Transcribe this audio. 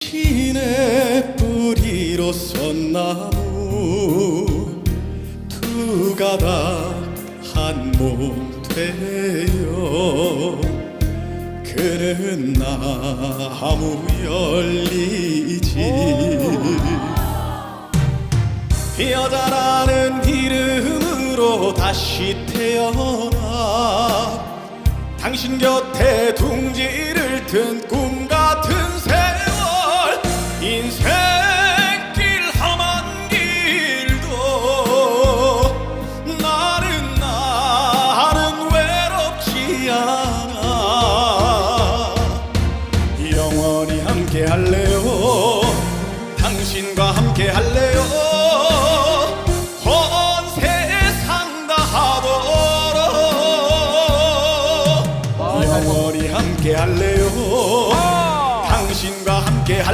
신의 뿌리로 썬나무. 두 가닥 한 몸 되어 그는 나무 열리지. 여자라는 이름으로 다시 태어나. 당신 곁에 둥지를 튼꿈같 영원히 함께 할래요? 당신과 함께 할래요? 함께 할래요?